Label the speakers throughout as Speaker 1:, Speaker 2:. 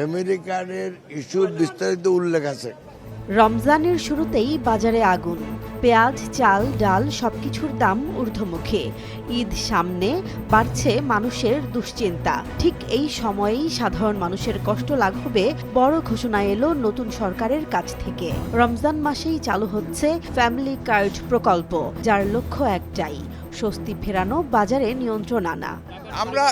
Speaker 1: Family কার্ডের ইস্যুর বিস্তারিত উল্লেখ আছে।
Speaker 2: রমজানের শুরুতেই বাজারে আগুন। পেঁয়াজ চাল ডাল সবকিছুর দাম ঊর্ধ্বমুখী। ঈদ সামনে বাড়ছে মানুষের দুশ্চিন্তা। ঠিক এই সময়েই সাধারণ মানুষের কষ্ট লাঘবে বড় ঘোষণা এলো নতুন সরকারের কাছ থেকে। রমজান মাসেই চালু হচ্ছে ফ্যামিলি কার্ড প্রকল্প যার লক্ষ্য একটাই স্বস্তি ফেরানো বাজারে নিয়ন্ত্রণ আনা।
Speaker 3: আমরা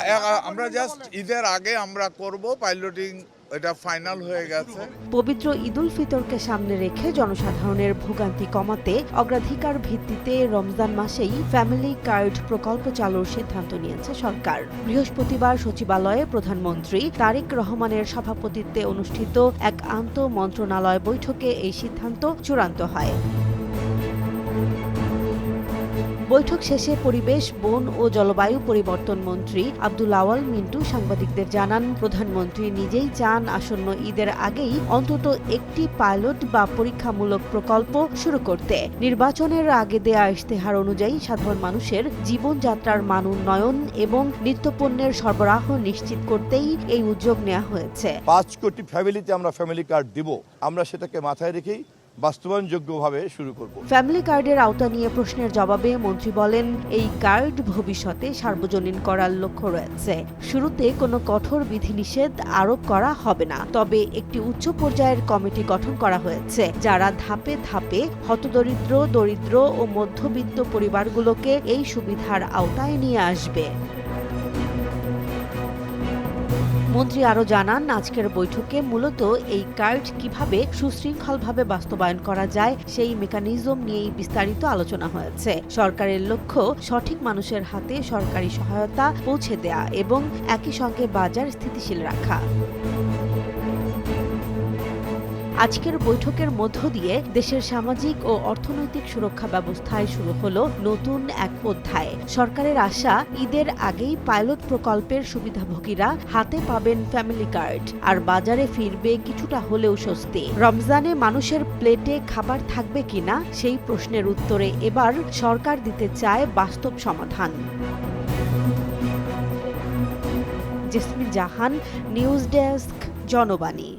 Speaker 3: আমরা জাস্ট ঈদের আগে আমরা করব পাইলটিং এটা ফাইনাল হয়ে গেছে।
Speaker 2: পবিত্র ঈদুল ফিতরকে সামনে রেখে জনসাধারণের ভোগান্তি কমাতে অগ্রাধিকার ভিত্তিতে রমজান মাসেই ফ্যামিলি কার্ড প্রকল্প চালুর সিদ্ধান্ত নিয়েছে সরকার। বৃহস্পতিবার সচিবালয়ে প্রধানমন্ত্রী তারেক রহমানের সভাপতিত্বে অনুষ্ঠিত এক আন্তঃ মন্ত্রণালয় বৈঠকে এই সিদ্ধান্ত চূড়ান্ত হয়। বৈঠক শেষে পরিবেশ, বন ও জলবায়ু পরিবর্তন মন্ত্রী আব্দুল আওয়াল মিন্টু সাংবাদিকদের জানান, প্রধানমন্ত্রী নিজেই চান আসন্ন ঈদের আগেই অন্তত একটি পাইলট বা পরীক্ষামূলক প্রকল্প শুরু করতে। নির্বাচনের আগে দেয়া ইশতেহার অনুযায়ী সাধারণ মানুষের জীবনযাত্রার মান উন্নয়ন এবং নিত্যপণ্যের সরবরাহ নিশ্চিত করতেই এই উদ্যোগ নেওয়া হয়েছে।
Speaker 4: পাঁচ কোটি ফ্যামিলিতে আমরা ফ্যামিলি কার্ড দিব। আমরা সেটাকে মাথায় রেখেই বাস্তবায়নযোগ্যভাবে শুরু করব।
Speaker 2: ফ্যামিলি কার্ডের আওতা নিয়ে প্রশ্নের জবাবে মন্ত্রী বলেন, এই কার্ড ভবিষ্যতে সার্বজনীন করার লক্ষ্য রয়েছে। শুরুতে কোনো কঠোর বিধিনিষেধ আরোপ করা হবে না। তবে একটি উচ্চ পর্যায়ের কমিটি গঠন করা হয়েছে, যারা ধাপে ধাপে হতদরিদ্র, দরিদ্র ও মধ্যবিত্ত পরিবারগুলোকে এই সুবিধার আওতায় নিয়ে আসবে। মন্ত্রী আরও জানান, আজকের বৈঠকে মূলত এই কার্ড কীভাবে সুশৃঙ্খলভাবে বাস্তবায়ন করা যায় সেই মেকানিজম নিয়েই বিস্তারিত আলোচনা হয়েছে। সরকারের লক্ষ্য, সঠিক মানুষের হাতে সরকারি সহায়তা পৌঁছে দেয়া এবং একই সঙ্গে বাজার স্থিতিশীল রাখা। আজকের বৈঠকের মধ্য দিয়ে দেশের সামাজিক ও অর্থনৈতিক সুরক্ষা ব্যবস্থায় শুরু হলো নতুন এক অধ্যায়। সরকারের আশা, ঈদের আগেই পাইলট প্রকল্পের সুবিধাভোগীরা হাতে পাবেন ফ্যামিলি কার্ড। আর বাজারে ফিরবে কিছুটা হলেও স্বস্তি। রমজানে মানুষের প্লেটে খাবার থাকবে কিনা, সেই প্রশ্নের উত্তরে এবার সরকার দিতে চায় বাস্তব সমাধান। Jasmin Jahan, news desk, Janobani.